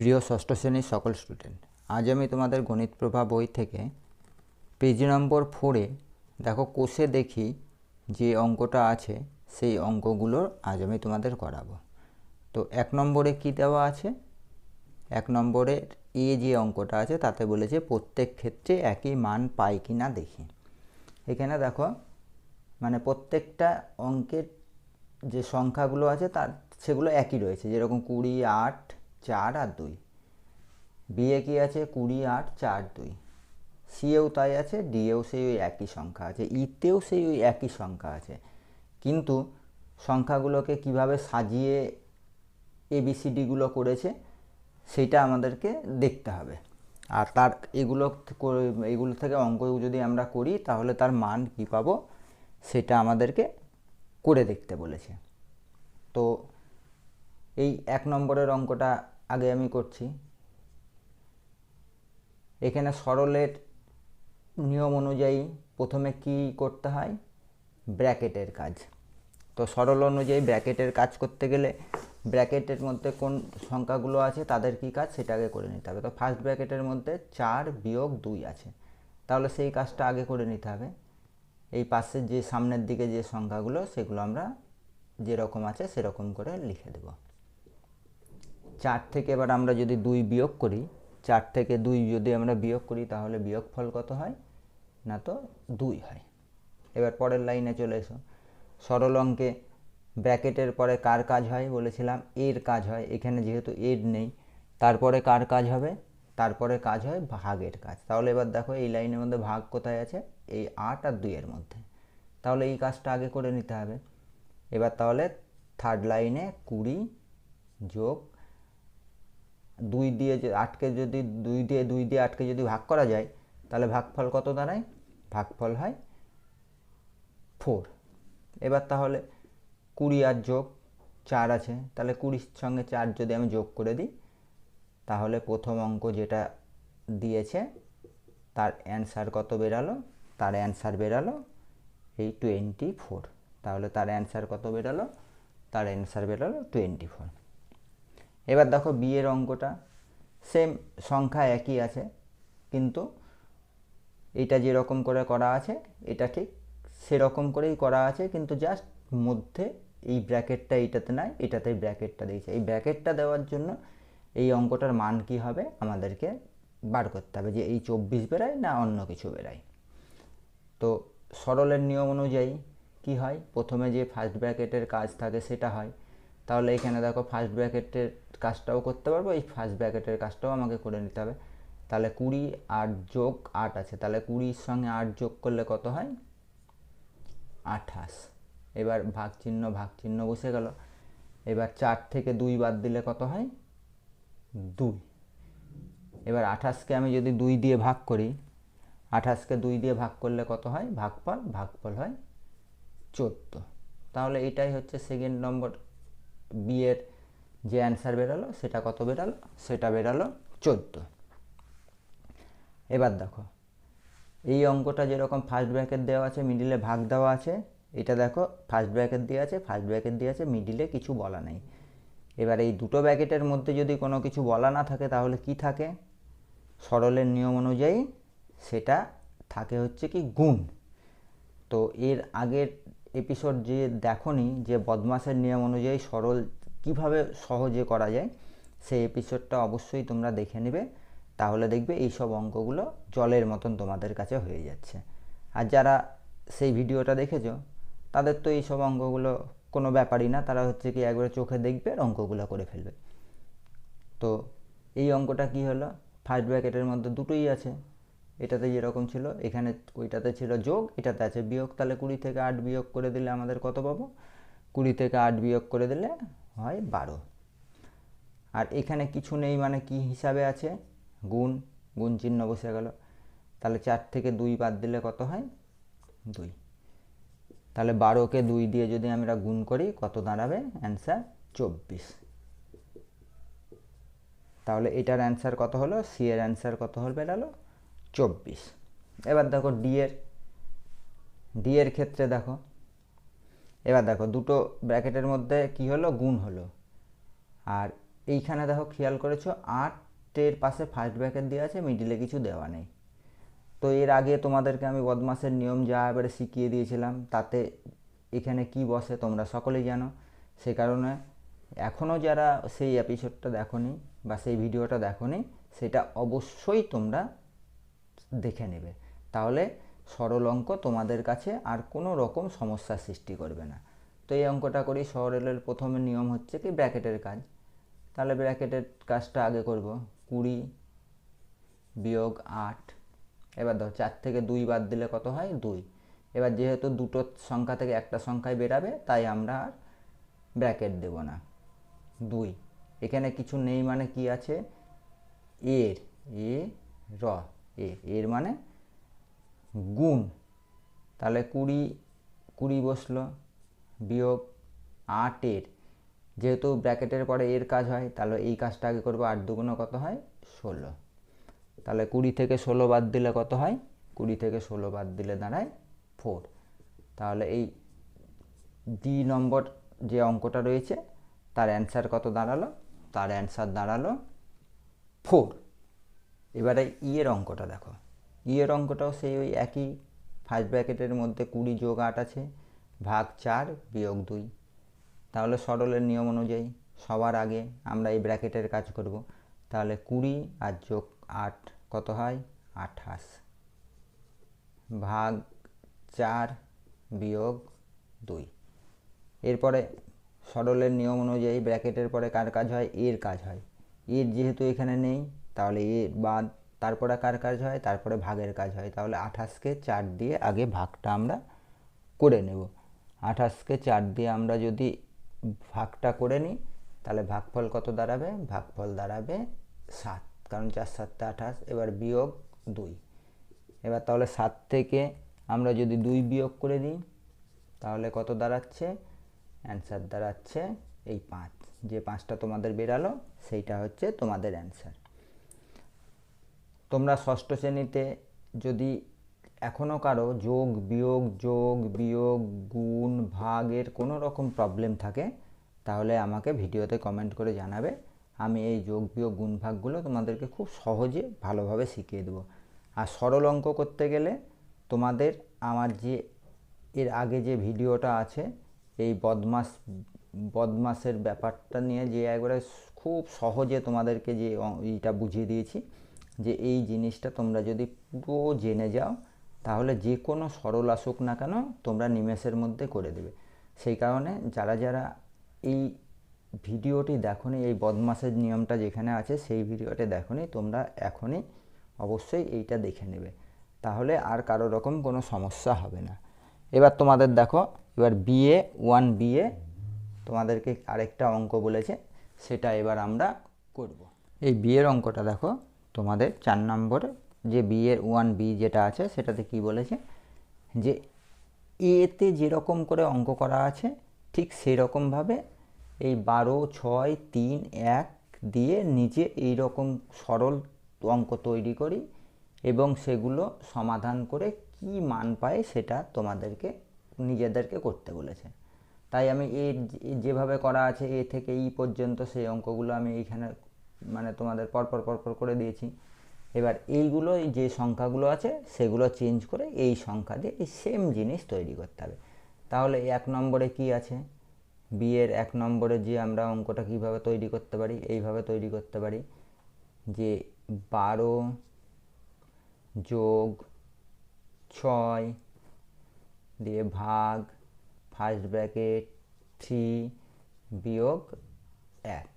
প্রিয় ষষ্ঠ শ্রেণির সকল স্টুডেন্ট আজ আমি তোমাদের গণিত প্রভা বই থেকে পেজ নম্বর ফোরে দেখো কোষে দেখি যে অঙ্কটা আছে, সেই অঙ্কগুলো আজ আমি তোমাদের করাবো। তো এক নম্বরে কি দেওয়া আছে? এক নম্বরে এ যে অঙ্কটা আছে, তাতে বলেছে প্রত্যেক ক্ষেত্রে একই মান পাই কি না দেখি। এখানে দেখো মানে প্রত্যেকটা অঙ্কের যে সংখ্যাগুলো আছে, তার, সেগুলো একই রয়েছে। যেরকম কুড়ি, আট চার আর দুই। বিয়ে কি আছে? কুড়ি আট চার দুই। সিএও তাই আছে ডিএও সেই ওই একই সংখ্যা আছে, ইতেও সেই ওই একই সংখ্যা আছে। কিন্তু সংখ্যাগুলোকে কীভাবে সাজিয়ে এবিসিডিগুলো করেছে, সেটা আমাদেরকে দেখতে হবে। আর তার এগুলো এগুলো থেকে অঙ্ক যদি আমরা করি, তাহলে তার মান কী পাবো? সেটা আমাদেরকে করে দেখতে বলেছে। তো এই এক নম্বরের অঙ্কটা আগে আমি করছি। এখানে সরলের নিয়ম অনুযায়ী প্রথমে কি করতে হয়? ব্র্যাকেটের কাজ। তো সরল অনুযায়ী ব্র্যাকেটের কাজ করতে গেলে ব্র্যাকেটের মধ্যে কোন সংখ্যাগুলো আছে, তাদের কি কাজ? সেটা আগে করে নিতে হবে। তো ফার্স্ট ব্র্যাকেটের মধ্যে চার বিয়োগ দুই আছে। তাহলে সেই কাজটা আগে করে নিতে হবে। এই পাশের যে সামনের দিকে যে সংখ্যাগুলো, সেগুলো আমরা যেরকম আছে সেরকম করে লিখে দেব। চার থেকে এবার আমরা যদি দুই বিয়োগ করি, চার থেকে দুই যদি আমরা বিয়োগ করি, তাহলে বিয়োগফল কত হয়? না তো দুই হয়। এবার পরের লাইনে চলে এসো। সরল অঙ্কে ব্র্যাকেটের পরে কার কাজ হয় বলেছিলাম, এর কাজ হয়। এখানে যেহেতু এর নেই, তারপরে কার কাজ হবে? তারপরে কাজ হয় ভাগের কাজ। তাহলে এবার দেখো এই লাইনের মধ্যে ভাগ কোথায় আছে? এই আট আর দুইয়ের মধ্যে। তাহলে এই কাজটা আগে করে নিতে হবে। এবার তাহলে থার্ড লাইনে কুড়ি যোগ দুই দিয়ে যে আটকে যদি দুই দিয়ে দুই দিয়ে আটকে যদি ভাগ করা যায়, তাহলে ভাগফল কত দাঁড়ায়? ভাগফল হয় ফোর এবার তাহলে কুড়ি আর যোগ চার আছে, তাহলে কুড়ির সঙ্গে চার যদি আমি যোগ করে দিই, তাহলে প্রথম অঙ্ক যেটা দিয়েছে, তার অ্যান্সার কত বেরালো? তার অ্যান্সার বেরালো এই টোয়েন্টি ফোর তাহলে তার অ্যান্সার কত বেরালো? তার অ্যান্সার বেরালো টোয়েন্টি ফোর এবার দেখো বিয়ের অঙ্কটা সেম সংখ্যা একই আছে, কিন্তু এটা যেরকম করে করা আছে এটা ঠিক সেরকম করেই করা আছে, কিন্তু জাস্ট মধ্যে এই ব্র্যাকেটটা এইটাতে নাই, এটাতে ব্র্যাকেটটা দিয়েছে। এই ব্র্যাকেটটা দেওয়ার জন্য এই অঙ্কটার মান কি হবে? আমাদেরকে বার করতে হবে যে এই চব্বিশ বেরায় না অন্য কিছু বেরায়। তো সরলের নিয়ম অনুযায়ী কি হয়? প্রথমে যে ফার্স্ট ব্র্যাকেটের কাজ থাকে সেটা হয়। তাহলে এখানে দেখো ফার্স্ট ব্র্যাকেটের কাজটাও করতে পারব, এই ফার্স্ট ব্র্যাকেটের কাজটাও আমাকে করে নিতে হবে। তাহলে কুড়ি আট যোগ আট আছে, তাহলে কুড়ির সঙ্গে আট যোগ করলে কত হয়? আঠাশ। এবার ভাগ চিহ্ন ভাগ চিহ্ন বসে গেল। এবার চার থেকে দুই বাদ দিলে কত হয়? দুই। এবার আঠাশকে আমি যদি দুই দিয়ে ভাগ করি, আঠাশকে দুই দিয়ে ভাগ করলে কত হয়? ভাগফল ভাগফল হয় চোদ্দ। তাহলে এটাই হচ্ছে সেকেন্ড নম্বর বিয়ের যে অ্যান্সার বেরালো, সেটা কত বেরালো? সেটা বেরালো চোদ্দ। এবার দেখো, এই অঙ্কটা যেরকম ফার্স্ট ব্র্যাকেট দেওয়া আছে মিডিলে ভাগ দেওয়া আছে, এটা দেখো ফার্স্ট ব্র্যাকেট দিয়ে আছে ফার্স্ট ব্র্যাকেট দিয়ে আছে মিডিলে কিছু বলা নেই। এবার এই দুটো ব্র্যাকেটের মধ্যে যদি কোনো কিছু বলা না থাকে, তাহলে কি থাকে? সরলের নিয়ম অনুযায়ী সেটা থাকে হচ্ছে কি গুণ। তো এর আগের এপিসোড যে দেখনি, যে বদমাসের নিয়ম অনুযায়ী সরল কীভাবে সহজে করা যায়, সেই এপিসোডটা অবশ্যই তোমরা দেখে নেবে। তাহলে দেখবে এই সব অঙ্কগুলো জলের মতন তোমাদের কাছে হয়ে যাচ্ছে। আর যারা সেই ভিডিওটা দেখেছ, তাদের তো এই সব অঙ্কগুলো কোনো ব্যাপারই না, তারা হচ্ছে কি একবারে চোখে দেখবে আর অঙ্কগুলো করে ফেলবে। তো এই অঙ্কটা কি হলো? ফার্স্ট ব্র্যাকেটের মধ্যে দুটোই আছে। এটাতে যেরকম ছিল। এখানে ওইটাতে ছিল যোগ, এটাতে আছে বিয়োগ। তাহলে কুড়ি থেকে আট বিয়োগ করে দিলে আমাদের কত পাবো? কুড়ি থেকে আট বিয়োগ করে দিলে হয় বারো। আর এখানে কিছু নেই মানে কি হিসাবে আছে? গুণ গুণ চিহ্ন বসে গেল। তাহলে চার থেকে দুই বাদ দিলে কত হয়? দুই। তাহলে বারোকে দুই দিয়ে যদি আমরা গুণ করি, কত দাঁড়াবে? অ্যান্সার চব্বিশ। তাহলে এটার অ্যান্সার কত হলো? সি এর অ্যান্সার কত হল বেরালো? চব্বিশ। এবার দেখো ডি এর ডি এর ক্ষেত্রে দেখো, এবার দেখো দুটো ব্র্যাকেটের মধ্যে কি হলো? গুণ হলো। আর এইখানে দেখো খেয়াল করেছ আটের পাশে ফার্স্ট ব্র্যাকেট দেওয়া আছে মিডিলে কিছু দেওয়া নেই। তো এর আগে তোমাদেরকে আমি বদমাসের নিয়ম যা এবারে শিখিয়ে দিয়েছিলাম, তাতে এখানে কি বসে তোমরা সকলেই জানো। সেই কারণে এখনও যারা সেই এপিসোডটা দেখোনি বা সেই ভিডিওটা দেখোনি, সেটা অবশ্যই তোমরা দেখে নেবে। তাহলে সরল অঙ্ক তোমাদের কাছে আর কোনো রকম সমস্যার সৃষ্টি করবে না। তো এই অঙ্কটা করি। সরলের প্রথমে নিয়ম হচ্ছে কি? ব্র্যাকেটের কাজ। তাহলে ব্র্যাকেটের কাজটা আগে করব। কুড়ি বিয়োগ আট। এবার ধর চার থেকে দুই বাদ দিলে কত হয়? দুই। এবার যেহেতু দুটো সংখ্যা থেকে একটা সংখ্যায় বেরাবে, তাই আমরা আর ব্র্যাকেট দেব না। দুই। এখানে কিছু নেই মানে কি আছে? এর, এ, র। এ, এর মানে গুণ। তাহলে কুড়ি কুড়ি বসল, বিয়োগ আটের। যেহেতু ব্র্যাকেটের পরে এর কাজ হয়, তাহলে এই কাজটা আগে করব, আট দুগুণ কত হয়? ষোলো। তাহলে কুড়ি থেকে ষোলো বাদ দিলে কত হয়? কুড়ি থেকে ষোলো বাদ দিলে দাঁড়ায় ফোর। তাহলে এই ডি নম্বর যে অঙ্কটা রয়েছে, তার অ্যান্সার কত দাঁড়াল? তার অ্যান্সার দাঁড়াল ফোর। এবারে ই এর অঙ্কটা দেখো। ই এর অঙ্কটাও সেই ওই একই ফার্স্ট ব্র্যাকেটের মধ্যে কুড়ি যোগ আট আছে, ভাগ চার বিয়োগ দুই। তাহলে সরলের নিয়ম অনুযায়ী সবার আগে আমরা এই ব্র্যাকেটের কাজ করব। তাহলে কুড়ি আর যোগ আট কত হয়? আঠাশ। ভাগ চার বিয়োগ দুই। এরপরে সরলের নিয়ম অনুযায়ী ব্র্যাকেটের পরে কার কাজ হয়? এর কাজ হয়। এর যেহেতু এখানে নেই তাহলে এ বাদ তারপরে কার কাজ হয়? তারপরে ভাগের কাজ হয়। তাহলে আঠাশকে চার দিয়ে আগে ভাগটা আমরা করে নেব। আঠাশকে চার দিয়ে আমরা যদি ভাগটা করে নিই, তাহলে ভাগফল কত দাঁড়াবে? ভাগফল দাঁড়াবে সাত। কারণ চার, সাতটা আঠাশ, এবার বিয়োগ দুই। এবার তাহলে সাত থেকে আমরা যদি দুই বিয়োগ করে দিই, তাহলে কত দাঁড়াচ্ছে? অ্যান্সার দাঁড়াচ্ছে এই পাঁচ। যে পাঁচটা তোমাদের বেরালো, সেইটা হচ্ছে তোমাদের অ্যান্সার। তোমরা ষষ্ঠ শ্রেণীতে যদি এখনও কারও যোগ, বিয়োগ যোগ, বিয়োগ, গুণ ভাগের কোনো রকম প্রবলেম থাকে, তাহলে আমাকে ভিডিওতে কমেন্ট করে জানাবে। আমি এই যোগ, বিয়োগ, গুণ, ভাগগুলো তোমাদেরকে খুব সহজে ভালোভাবে শিখিয়ে দেবো। আর সরল অঙ্ক করতে গেলে তোমাদের আমার যে এর আগে যে ভিডিওটা আছে, এই বদমাস, বদমাসের ব্যাপারটা নিয়ে যে একবারে খুব সহজে তোমাদেরকে যে এইটা বুঝিয়ে দিয়েছি যে এই জিনিসটা তোমরা যদি পুরো জেনে যাও, তাহলে যে কোনো সরল আসুক না কেন তোমরা নিমেষের মধ্যে করে দেবে। সেই কারণে যারা যারা এই ভিডিওটি দেখোনি, এই বদমাসের নিয়মটা যেখানে আছে, সেই ভিডিওটি দেখোনি, তোমরা এখনই অবশ্যই এইটা দেখে নেবে। তাহলে আর কারও রকম কোনো সমস্যা হবে না। এবার তোমাদের দেখো, এবার বিএ ওয়ান বিএ তোমাদেরকে আরেকটা অঙ্ক বলেছে, সেটা এবার আমরা করব। এই বিয়ের অঙ্কটা দেখো। তোমাদের চার নম্বর যে বিয়ের ওয়ান বি যেটা আছে, সেটাতে কি বলেছে? যে এতে যেরকম করে অঙ্ক করা আছে, ঠিক সেই রকমভাবে এই বারো, ছয়, তিন, এক দিয়ে নিজে এই রকম সরল অঙ্ক তৈরি করি এবং সেগুলো সমাধান করে কি মান পায় সেটা তোমাদেরকে, নিজেদেরকে করতে বলেছে। তাই আমি এ যেভাবে করা আছে, এ থেকে ই পর্যন্ত সেই অঙ্কগুলো আমি এইখানে মানে তোমাদের পরপর পরপর করে দিয়েছি। এবার এইগুলো যে সংখ্যাগুলো আছে, সেগুলো চেঞ্জ করে এই সংখ্যা দিয়ে এই সেম জিনিস তৈরি করতে হবে। তাহলে এক নম্বরে কি আছে? বিয়ের এক নম্বরে যে আমরা অঙ্কটা কীভাবে তৈরি করতে পারি, এইভাবে তৈরি করতে পারি যে বারো যোগ ছয় দিয়ে ভাগ ফার্স্ট ব্র্যাকেট থ্রি বিয়োগ এক।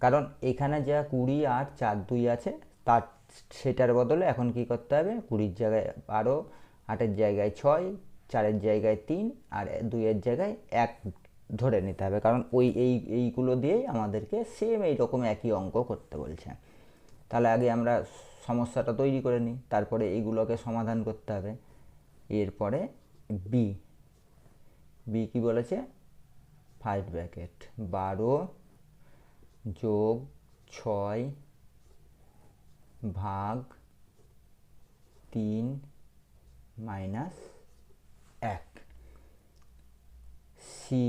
কারণ এখানে যা কুড়ি আর চার দুই আছে, তার সেটার বদলে এখন কি করতে হবে? কুড়ির জায়গায় বারো, আটের জায়গায় ছয়, চারের জায়গায় তিন আর দুইয়ের জায়গায় এক ধরে নিতে হবে। কারণ ওই, এই, এইগুলো দিয়েই আমাদেরকে সেম এইরকম একই অঙ্ক করতে বলছে। তাহলে আগে আমরা সমস্যাটা তৈরি করে নিই, তারপরে এইগুলোকে সমাধান করতে হবে। এরপরে বি বি কি বলেছে? ফার্স্ট ব্র্যাকেট বারো যোগ ছয় ভাগ তিন মাইনাস এক। সি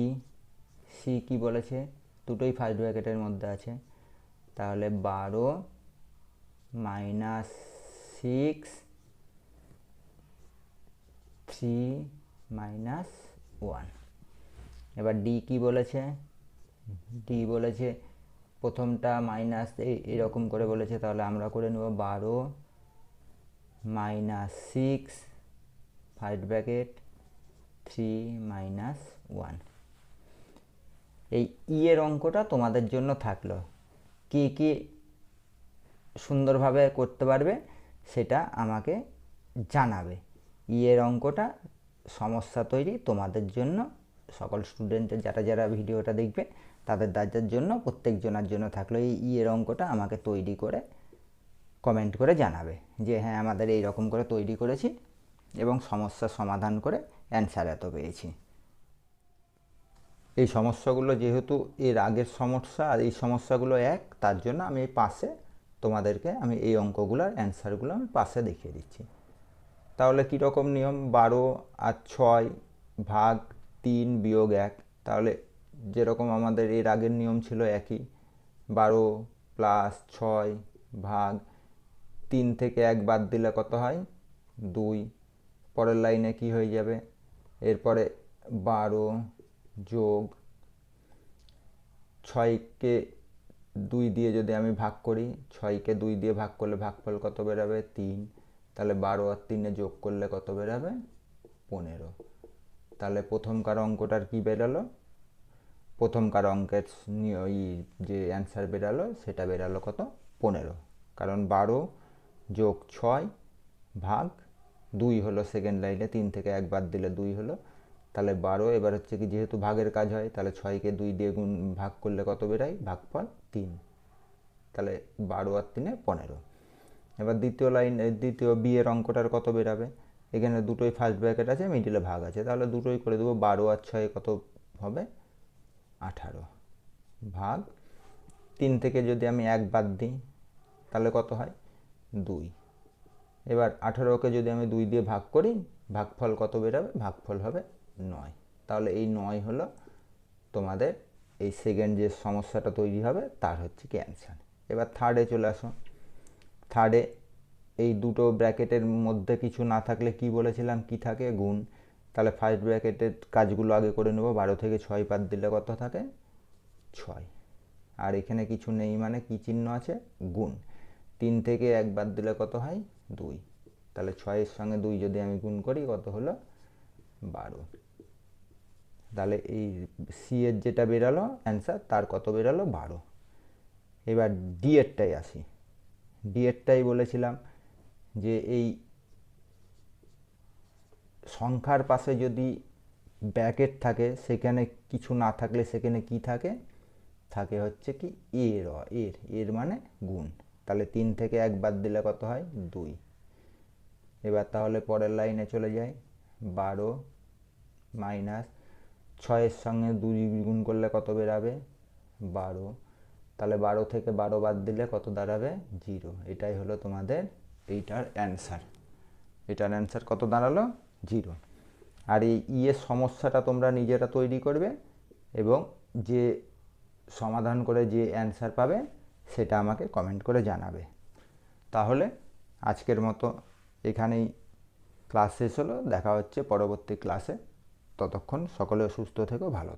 সি কি বলেছে? দুটোই ফার্স্ট ব্র্যাকেটের মধ্যে আছে। তাহলে বারো minus six three minus one এবার ডি কি বলেছে? ডি বলেছে প্রথমটা মাইনাস এই, এরকম করে বলেছে, তাহলে আমরা করে নেব বারো minus six five bracket three minus one এই ই এর অঙ্কটা তোমাদের জন্য থাকল। কি কি সুন্দরভাবে করতে পারবে সেটা আমাকে জানাবে। ই এর অঙ্কটা সমস্যা তৈরি তোমাদের জন্য। সকল স্টুডেন্টের যারা যারা ভিডিওটা দেখবে তাদের দাদার জন্য, প্রত্যেকজনের জন্য থাকল। এই ই এর অঙ্কটা আমাকে তৈরি করে কমেন্ট করে জানাবে যে হ্যাঁ আমাদের এই রকম করে তৈরি করেছি এবং সমস্যার সমাধান করে অ্যান্সার এত পেয়েছি। এই সমস্যাগুলো যেহেতু এর আগের সমস্যা আর এই সমস্যাগুলো এক, তার জন্য আমি এই পাশে তোমাদেরকে আমি এই অঙ্কগুলোর অ্যান্সারগুলো আমি পাশে দেখিয়ে দিচ্ছি। তাহলে কীরকম নিয়ম? বারো আর ছয় ভাগ তিন বিয়োগ এক, তাহলে যেরকম আমাদের এর আগের নিয়ম ছিল একই। বারো প্লাস ছয় ভাগ তিন থেকে এক বাদ দিলে কত হয়? দুই। পরের লাইনে কি হয়ে যাবে? এরপরে বারো যোগ ছয়কে দুই দিয়ে যদি আমি ভাগ করি, ছয়কে দুই দিয়ে ভাগ করলে ভাগফল কত বেরাবে? তিন। তাহলে বারো আর তিনে যোগ করলে কত বেরাবে? পনেরো। তাহলে প্রথমকার অঙ্কটার কি বেরালো? প্রথমকার অঙ্কের ই যে অ্যান্সার বেরালো, সেটা বেরালো কত? পনেরো। কারণ বারো যোগ ছয় ভাগ দুই হলো সেকেন্ড লাইনে তিন থেকে এক বাদ দিলে দুই হলো। তাহলে বারো, এবার হচ্ছে কি যেহেতু ভাগের কাজ হয়, তাহলে ছয়কে দুই দিয়ে গুণ ভাগ করলে কত বেরায় ভাগফল তিন। তাহলে বারো আর তিনে পনেরো। এবার দ্বিতীয় লাইন দ্বিতীয় বিয়ের অঙ্কটার কত বেরাবে? এখানে দুটোই ফার্স্ট ব্র্যাকেট আছে মিডিলে ভাগ আছে। তাহলে দুটোই করে দেবো, বারো আর ছয় কত হবে? আঠারো। ভাগ তিন থেকে যদি আমি এক বাদ দিই, তাহলে কত হয়? দুই। এবার আঠারোকে যদি আমি দুই দিয়ে ভাগ করি, ভাগফল কত বেরোবে? ভাগফল হবে নয়। তাহলে এই নয় হলো তোমাদের এই সেকেন্ড যে সমস্যাটা তৈরি হবে, তার হচ্ছে কি অ্যান্সার এবার থার্ডে চলে আসো। থার্ডে এই দুটো ব্র্যাকেটের মধ্যে কিছু না থাকলে কি বলেছিলাম? কি থাকে? গুণ। তাহলে ফার্স্ট ব্র্যাকেটের কাজগুলো আগে করে নেব। বারো থেকে ছয় বাদ দিলে কত থাকে? ছয়। আর এখানে কিছু নেই মানে কি চিহ্ন আছে? গুণ। তিন থেকে এক বাদ দিলে কত হয়? দুই। তাহলে ছয়ের সঙ্গে দুই যদি আমি গুণ করি, কত হলো? বারো। তাহলে এই সি এর যেটা বেরালো অ্যান্সার তার কত বেরালো? বারো। এবার ডি এরটাই আসি। ডি এরটাই বলেছিলাম যে এই সংখ্যার পাশে যদি ব্র্যাকেট থাকে, সেখানে কিছু না থাকলে সেখানে কি থাকে? থাকে হচ্ছে কি এর এর এর মানে গুণ। তাহলে তিন থেকে এক বাদ দিলে কত হয়? দুই। এবার তাহলে পরের লাইনে চলে যাই। বারো মাইনাস ছয়ের সঙ্গে দুই গুণ করলে কত বেরাবে? বারো। তাহলে বারো থেকে বারো বাদ দিলে কত দাঁড়াবে? জিরো। এটাই হলো তোমাদের এইটার অ্যান্সার। এটার অ্যান্সার কত দাঁড়াল? জিরো। আর এই ইয়ের সমস্যাটা তোমরা নিজেরা তৈরি করবে এবং যে সমাধান করে যে অ্যান্সার পাবে সেটা আমাকে কমেন্ট করে জানাবে। তাহলে আজকের মতো এখানেই ক্লাস শেষ হলো। দেখা হচ্ছে পরবর্তী ক্লাসে ততক্ষণ সকলে সুস্থ থেকো, ভালো।